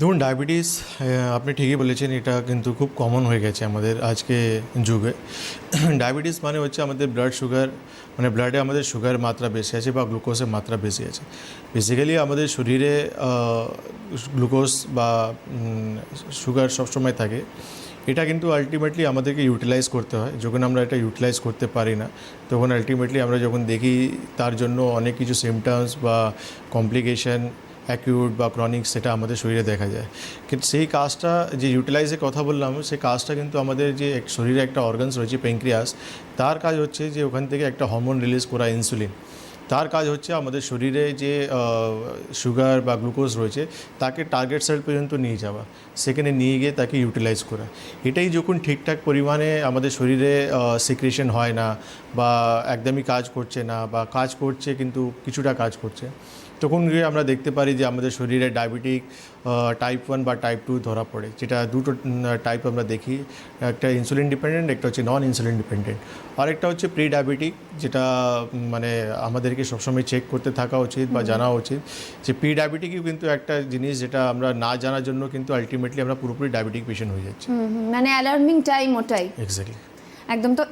দেখুন ডায়াবেটিস আপনি ঠিকই বলেছেন, এটা কিন্তু খুব কমন হয়ে গেছে আমাদের আজকে যুগে। ডায়াবেটিস মানে হচ্ছে আমাদের ব্লাড সুগার মানে ব্লাডে আমাদের সুগার মাত্রা বেশি আছে বা গ্লুকোজের মাত্রা বেশি আছে। বেসিক্যালি আমাদের শরীরে গ্লুকোজ বা সুগার সবসময় থাকে। এটা কিন্তু আলটিমেটলি আমাদেরকে ইউটিলাইজ করতে হয়। যখন আমরা এটা ইউটিলাইজ করতে পারি না, তখন আলটিমেটলি আমরা যখন দেখি তার জন্য অনেক কিছু সিমটমস বা কমপ্লিকেশন অ্যাকিউট বা ক্রনিক সেটা আমাদের শরীরে দেখা যায়। কিন্তু সেই কাজটা যে ইউটিলাইজের কথা বললাম, সেই কাজটা কিন্তু আমাদের যে এক শরীরে একটা অর্গানস রয়েছে পেঙ্ক্রিয়াস তার কাজ হচ্ছে যে ওখান থেকে একটা হরমোন রিলিজ করা ইনসুলিন তার কাজ হচ্ছে আমাদের শরীরে যে সুগার বা গ্লুকোজ রয়েছে, তাকে টার্গেট সেল পর্যন্ত নিয়ে যাওয়া। সেখানে নিয়ে গিয়ে তাকে ইউটিলাইজ করা। এটাই যখন ঠিকঠাক পরিমাণে আমাদের শরীরে সিক্রেশন হয় না বা একদমই কাজ করছে না বা কাজ করছে কিন্তু কিছুটা কাজ করছে, তখন গিয়ে আমরা দেখতে পারি যে আমাদের শরীরে ডায়াবেটিক টাইপ ওয়ান বা টাইপ টু ধরা পড়ে। যেটা দুটো টাইপ আমরা দেখি। একটা ইনসুলিন ডিপেন্ডেন্ট একটা হচ্ছে নন ইনসুলিন ডিপেন্ডেন্ট আরেকটা হচ্ছে প্রি ডায়াবেটিক যেটা মানে আমাদেরকে সবসময় চেক করতে থাকা উচিত বা জানা উচিত যে প্রি ডায়াবেটিকই কিন্তু একটা জিনিস যেটা আমরা না জানার জন্য কিন্তু আলটিমেটলি আমরা পুরোপুরি ডায়াবেটিক পেশেন্ট হয়ে যাচ্ছি। মানে অ্যালার্মিং টাইম ওটাই। এক্স্যাক্টলি একদম তো